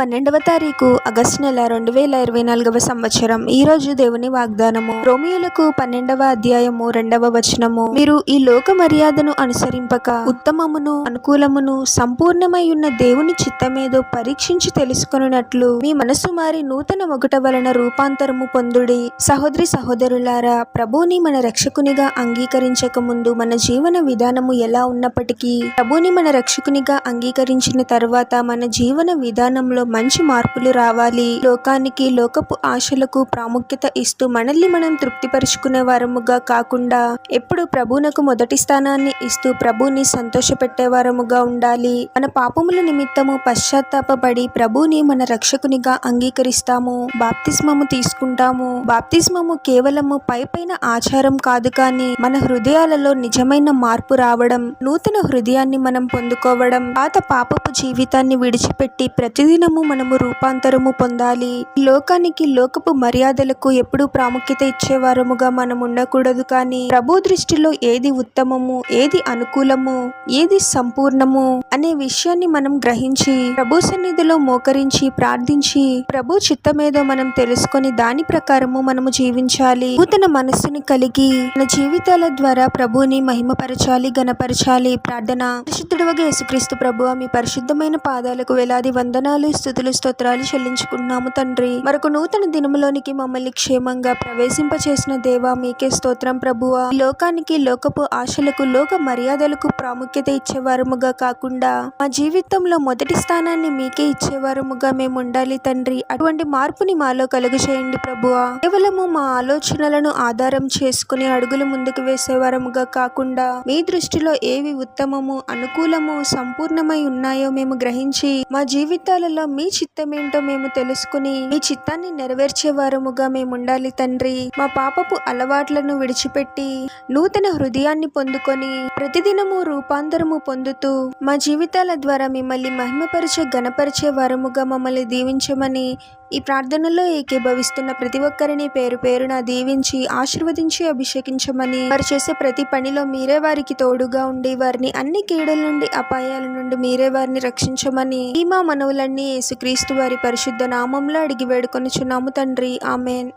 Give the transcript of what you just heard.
పన్నెండవ తారీఖు ఆగస్టు నెల రెండు వేల ఇరవై నాలుగవ సంవత్సరం. ఈ రోజు దేవుని వాగ్దానము. రోమియోలకు పన్నెండవ అధ్యాయము రెండవ వచనము. మీరు ఈ లోక మర్యాదను అనుసరింపక ఉత్తమమును అనుకూలమును సంపూర్ణమై ఉన్న దేవుని చిత్తమేదో పరీక్షించి తెలుసుకున్నట్లు మీ మనసు మారి నూతన మొగట వలన రూపాంతరము పొందుడి. సహోదరి సహోదరులారా ప్రభుని మన రక్షకునిగా అంగీకరించక ముందు మన జీవన విధానము ఎలా ఉన్నప్పటికీ ప్రభుని మన రక్షకునిగా అంగీకరించిన తర్వాత మన జీవన విధానంలో మంచి మార్పులు రావాలి. లోకానికి లోకపు ఆశలకు ప్రాముఖ్యత ఇస్తూ మనల్ని మనం తృప్తిపరుచుకునే వారముగా కాకుండా ఎప్పుడు ప్రభువునకు మొదటి స్థానాన్ని ఇస్తూ ప్రభుని సంతోషపెట్టే వారముగా ఉండాలి. మన పాపముల నిమిత్తము పశ్చాత్తాపడి ప్రభుని మన రక్షకునిగా అంగీకరిస్తాము. బాప్తిస్మము తీసుకుంటాము. బాప్తిస్మము కేవలము పై పైన ఆచారం కాదు కానీ మన హృదయాలలో నిజమైన మార్పు రావడం నూతన హృదయాన్ని మనం పొందుకోవడం పాత పాపపు జీవితాన్ని విడిచిపెట్టి ప్రతిదినము మనము రూపాంతరము పొందాలి. లోకానికి లోకపు మర్యాదలకు ఎప్పుడూ ప్రాముఖ్యత ఇచ్చేవారముగా మనం ఉండకూడదు కానీ ప్రభు దృష్టిలో ఏది ఉత్తమము ఏది అనుకూలము ఏది సంపూర్ణము అనే విషయాన్ని మనం గ్రహించి ప్రభు సన్నిధిలో మోకరించి ప్రార్థించి ప్రభు చిత్తమేదో మనం తెలుసుకొని దాని ప్రకారము మనము జీవించాలి. నూతన మనస్సుని కలిగి మన జీవితాల ద్వారా ప్రభుని మహిమపరచాలి గణపరచాలి ప్రార్థన. పరిశుద్ధుడుగా యేసుక్రీస్తు ప్రభు మీ పరిశుద్ధమైన పాదాలకు వేలాది వందనాలు స్థుతులు స్తోత్రాలు చెల్లించుకున్నాము తండ్రి. మరొక నూతన దినములోనికి మమ్మల్ని క్షేమంగా ప్రవేశింపచేసిన దేవా మీకే స్తోత్రం ప్రభువా. లోకానికి లోకపు ఆశలకు లోక మర్యాదలకు ప్రాముఖ్యత ఇచ్చేవారముగా కాకుండా మా జీవితంలో మొదటి స్థానాన్ని మీకే ఇచ్చేవారముగా మేము ఉండాలి తండ్రి. అటువంటి మార్పుని మాలో కలుగు చేయండి ప్రభువా. కేవలము మా ఆలోచనలను ఆధారం చేసుకుని అడుగులు ముందుకు వేసేవారముగా కాకుండా మీ దృష్టిలో ఏవి ఉత్తమము అనుకూలము సంపూర్ణమై ఉన్నాయో మేము గ్రహించి మా జీవితాలలో మీ చిత్తమేంటో మేము తెలుసుకుని మీ చిత్తాన్ని నెరవేర్చే వారముగా మేము ఉండాలి తండ్రి. మా పాపపు అలవాట్లను విడిచిపెట్టి నూతన హృదయాన్ని పొందుకొని ప్రతిదినము రూపాంతరము పొందుతూ మా జీవితాల ద్వారా మిమ్మల్ని మహిమపరిచే గణపరిచే వారముగా మమ్మల్ని దీవించమని ఈ ప్రార్థనలో ఏకీభవిస్తున్న ప్రతి ఒక్కరిని పేరు పేరున దీవించి ఆశీర్వదించి అభిషేకించమని వారు చేసే ప్రతి పనిలో మీరే వారికి తోడుగా ఉండి వారిని అన్ని కీడల నుండి అపాయాల నుండి మీరే వారిని రక్షించమని ఈ మా మనవులన్నీ యేసుక్రీస్తు వారి పరిశుద్ధ నామంలో అడిగి వేడుకొనుచున్నాము తండ్రి. ఆమెన్.